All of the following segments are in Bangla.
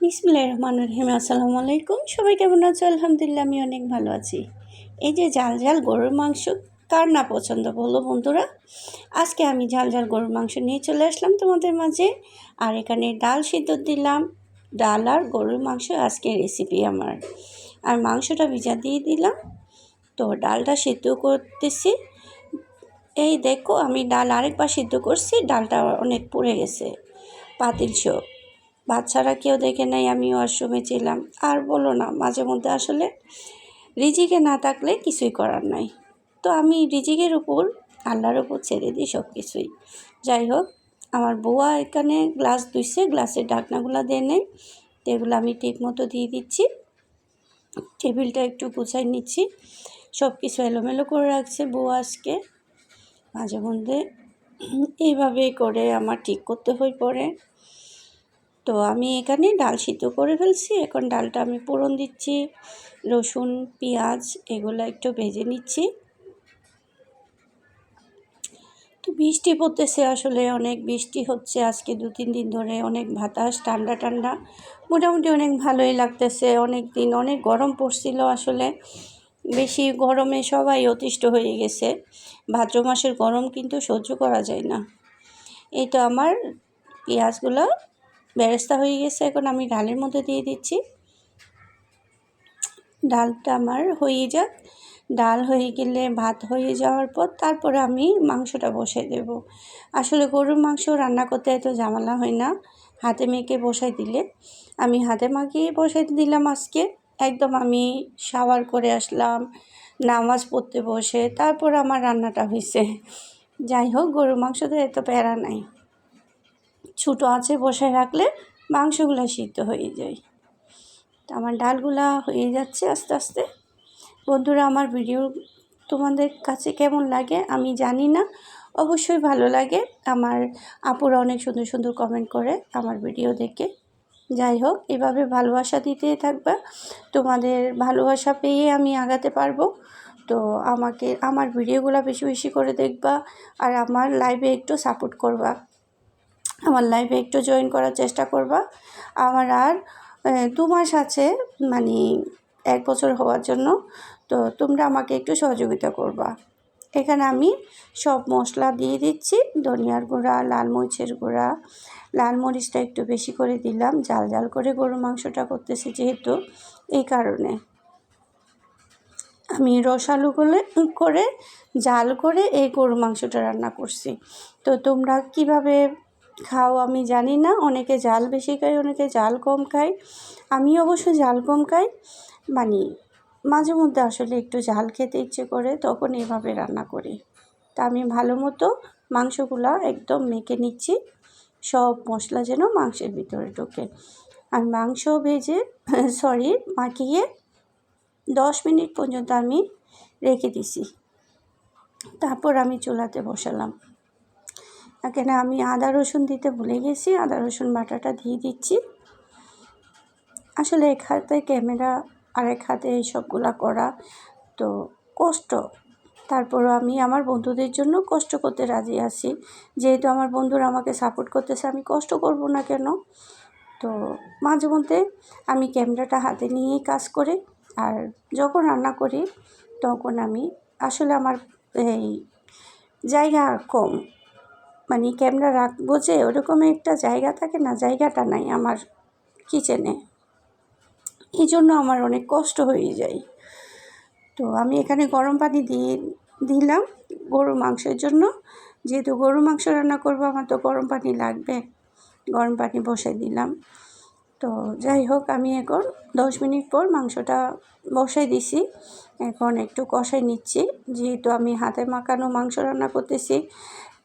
বিসমিল্লাহ রহমান রহিম, আসসালামু আলাইকুম। সবাই কেমন আছো? আলহামদুলিল্লাহ, আমি অনেক ভালো আছি। এই যে ঝাল ঝাল গরুর মাংস, কার না পছন্দ বলো বন্ধুরা? আজকে আমি ঝাল ঝাল গরুর মাংস নিয়ে চলে আসলাম তোমাদের মাঝে। আর এখানে ডাল সিদ্ধ দিলাম, ডাল আর গরুর মাংস আজকে রেসিপি আমার। আর মাংসটা ভিজা দিয়ে দিলাম। তো ডালটা সিদ্ধ করতেছি। এই দেখো, আমি ডাল আরেকবার সিদ্ধ করছি, ডালটা অনেক পুড়ে গেছে। পাতিল শো বাচ্চারা কেউ দেখে নাই আমি ওয়াশরুমে ছিলাম। আর বলো না, মাঝে মধ্যে আসলে রিজিকে না থাকলে কিছুই করার নাই। তো আমি রিজিকের উপর, আল্লাহর উপর ছেড়ে দিই সব কিছুই যাই হোক, আমার বউয়া এখানে গ্লাস ধুইছে, গ্লাসের ঢাকনাগুলো দিয়ে নেই। এগুলো আমি ঠিক মতো দিয়ে দিচ্ছি। টেবিলটা একটু গুছাই নিচ্ছি। সব কিছু এলোমেলো করে রাখছে বউ আজকে। মাঝে মধ্যে এইভাবে করে আমার ঠিক করতে হয়ে পড়ে। তো আমি এখানে ডাল সিদ্ধ করে ফেলছি। এখন ডালটা আমি পোড়ন দিচ্ছি, রসুন, পেঁয়াজ এগুলো একটু ভেজে নিচ্ছি। তো বৃষ্টি পড়তেছে আসলে, অনেক বৃষ্টি হচ্ছে আজকে দু, তিন দিন ধরে, অনেক বাতাস, ঠান্ডা ঠান্ডা। মোটামুটি অনেক ভালোই লাগতেছে, অনেক দিন, অনেক গরম পড়ছিল আসলে। বেশি গরমে সবাই অতিষ্ঠ হয়ে গেছে। ভাদ্র মাসের গরম কিন্তু সহ্য করা যায় না। এই তো আমার পেঁয়াজগুলো বেরেস্তা হয়ে গেছে, এখন আমি ডালের মধ্যে দিয়ে দিচ্ছি। ডালটা আমার হয়ে যাক। ডাল হয়ে গেলে ভাত হয়ে যাওয়ার পর তারপরে আমি মাংসটা বসে দেব। আসলে গরুর মাংস রান্না করতে এত ঝামেলা হয় না, হাতে মেখে বসাই দিলে। আমি হাতে মাখিয়ে বসাই দিলাম আজকে। একদম আমি শাওয়ার করে আসলাম, নামাজ পড়তে বসে, তারপর আমার রান্নাটা হয়েছে। যাই হোক, গরুর মাংস তো এত প্যারা নাই। ছোটো আছে বসায় রাখলে মাংসগুলো সিদ্ধ হয়ে যায়। তো আমার ডালগুলা হয়ে যাচ্ছে আস্তে আস্তে। বন্ধুরা, আমার ভিডিও তোমাদের কাছে কেমন লাগে আমি জানি না। অবশ্যই ভালো লাগে। আমার আপুরা অনেক সুন্দর সুন্দর কমেন্ট করে আমার ভিডিও দেখে। যাই হোক, এভাবে ভালোবাসা দিতে থাকবা। তোমাদের ভালোবাসা পেয়ে আমি আগাতে পারব। তো আমাকে, আমার ভিডিওগুলো বেশি বেশি করে দেখবা আর আমার লাইভে একটু সাপোর্ট করবা। আমার লাইফে একটু জয়েন করার চেষ্টা করবা। আমার আর দু মাস আছে মানে এক বছর হওয়ার জন্য। তো তোমরা আমাকে একটু সহযোগিতা করবা। এখানে আমি সব মশলা দিয়ে দিচ্ছি, ধনিয়ার গুঁড়া, লাল মরিচের গুঁড়া। লাল মরিচটা একটু বেশি করে দিলাম, জাল জাল করে গরুর মাংসটা করতেছি যেহেতু, এই কারণে। আমি রসালু করে, জাল করে এই গরু মাংসটা রান্না করছি। তো তোমরা কীভাবে খাও, আমি জানি না। অনেকে জাল বেশি খায়, অনেকে জাল কম খায়। আমি অবশ্য জাল কম খাই। মানে মাঝে মধ্যে আসলে একটু জাল খেতে ইচ্ছে করে, তখন এভাবে রান্না করি। তা আমি ভালো মতো মাংসগুলো একদম মেখে নিচ্ছি। সব মশলা যেন মাংসের ভিতরে ঢোকে। আর মাংস ভেজে সরি মাখিয়ে দশ মিনিট পর্যন্ত আমি রেখে দিছি। তারপর আমি চুলাতে বসালাম। এখানে আমি আদা রসুন দিতে ভুলে গেছি, আদা রসুন বাটাটা দিয়ে দিচ্ছি। আসলে এক হাতে ক্যামেরা আর এক হাতে এইসবগুলা করা তো কষ্ট। তারপরও আমি আমার বন্ধুদের জন্য কষ্ট করতে রাজি আছি। যেহেতু আমার বন্ধুরা আমাকে সাপোর্ট করতেছে, আমি কষ্ট করব না কেন? তো মাঝে মধ্যে আমি ক্যামেরাটা হাতে নিয়েই কাজ করি। আর যখন রান্না করি, তখন আমি, আসলে আমার এই জায়গা কম। মানে ক্যামেরা রাখব যে ওরকম একটা জায়গা থাকে না, জায়গাটা নাই আমার কিচেনে এই জন্য আমার অনেক কষ্ট হয়ে যায়। তো আমি এখানে গরম পানি দিয়ে দিলাম গরু মাংসের জন্য। যেহেতু গরু মাংস রান্না করব, আমার তো গরম পানি লাগবে। গরম পানি বসে দিলাম। তো যাই হোক, আমি এখন দশ মিনিট পর মাংসটা বসাই দিছি। এখন একটু কষাই নিচ্ছি। যেহেতু আমি হাতে মাখানো মাংস রান্না করতেছি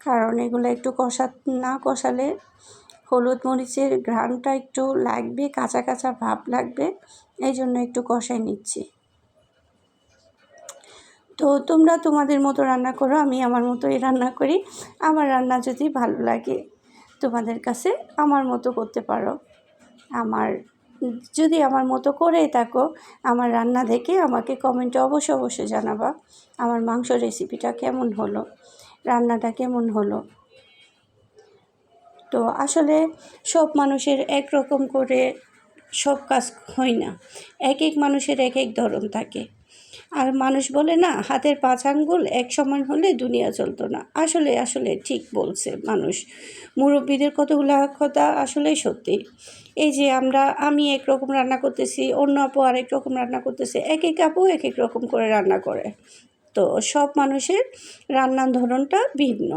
কারণ এগুলো একটু কষা, না কষালে হলুদ মরিচের ঘ্রাণটা একটু লাগবে, কাঁচা কাঁচা ভাব লাগবে, এই জন্য একটু কষাই নিচ্ছি। তো তোমরা তোমাদের মতো রান্না করো, আমি আমার মতোই রান্না করি। আমার রান্না যদি ভালো লাগে, তোমাদের কাছে আমার মতো করতে পারো। আমার, যদি আমার মতো করেই থাকো, আমার রান্না দেখে আমাকে কমেন্টে অবশ্যই অবশ্যই জানাবা, আমার মাংস রেসিপিটা কেমন হলো। রান্নাটা কেমন হলো? তো আসলে সব মানুষের এক রকম করে সব কাজ হয় না। এক এক মানুষের এক এক ধরন থাকে। আর মানুষ বলে না, হাতের পাঁচ আঙ্গুল এক সমান হলে দুনিয়া চলতো না। আসলে আসলে ঠিক বলছে মানুষ। মুরব্বীদের কতগুলো কথা আসলে সত্যি। এই যে আমরা, আমি একরকম রান্না করতেছি, অন্য আপু আরেক রকম রান্না করতেছি এক এক আপু এক এক রকম করে রান্না করে। তো সব মানুষের রান্নার ধরনটা ভিন্ন।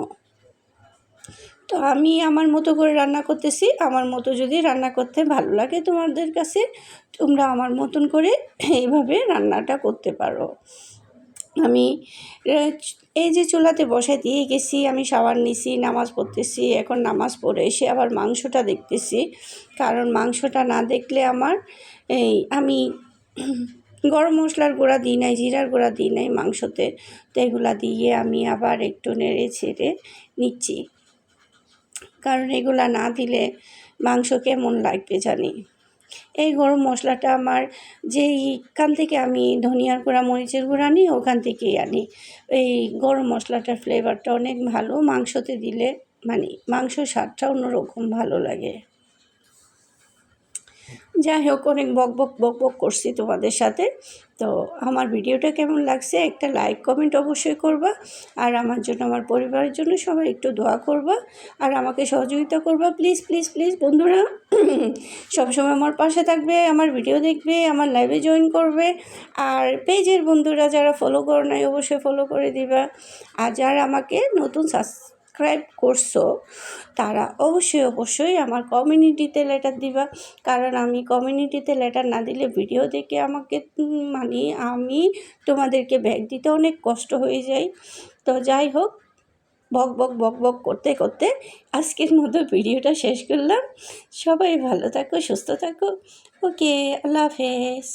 তো আমি আমার মতো করে রান্না করতেছি, আমার মতো যদি রান্না করতে ভালো লাগে তোমাদের কাছে, তোমরা আমার মতন করে এইভাবে রান্নাটা করতে পারো। আমি এই যে চুলাতে বসে দিয়ে গেছি, আমি শাওয়ার নিছি, নামাজ পড়তেছি, এখন নামাজ পড়ে এসে আবার মাংসটা দেখতেছি। কারণ মাংসটা না দেখলে আমার এই, আমি গরম মশলার গুঁড়া দিই নাই, জিরার গুঁড়া দিই নাই, মাংসতে তো এগুলা দিয়ে আমি আবার একটু নেড়ে ছেড়ে নিচ্ছি। কারণ এগুলা না দিলে মাংস কেমন লাগবে জানি। এই গরম মশলাটা আমার যেইখান থেকে আমি ধনিয়ার গুঁড়া, মরিচের গুঁড়া আনি ওখান থেকেই আনি। এই গরম মশলাটার ফ্লেভারটা অনেক ভালো, মাংসতে দিলে মানে মাংস স্বাদটা অন্যরকম ভালো লাগে। যাই হোক অনেক বক বক বক বক করছি তোমাদের সাথে। তো আমার ভিডিওটা কেমন লাগছে একটা লাইক কমেন্ট অবশ্যই করবা। আর আমার জন্য, আমার পরিবারের জন্য সবাই একটু দোয়া করবা। আর আমাকে সহযোগিতা করবা। প্লিজ প্লিজ প্লিজ বন্ধুরা, সবসময় আমার পাশে থাকবে, আমার ভিডিও দেখবে, আমার লাইভে জয়েন করবে। আর পেজের বন্ধুরা যারা ফলো করো নাই, অবশ্যই ফলো করে দিবা। আর যারা আমাকে নতুন সাবস্ক্রাইব করছ, তারা অবশ্যই অবশ্যই আমার কমিউনিটিতে লেটার দিবা। কারণ আমি কমিউনিটিতে লেটার না দিলে ভিডিও দেখে আমাকে মানে আমি তোমাদেরকে ব্যাগ দিতে অনেক কষ্ট হয়ে যায় তো যাই হোক, বক বক বক বক করতে করতে আজকের মতো ভিডিওটা শেষ করলাম। সবাই ভালো থাকো, সুস্থ থাকো। ওকে আল্লাহ হাফেজ।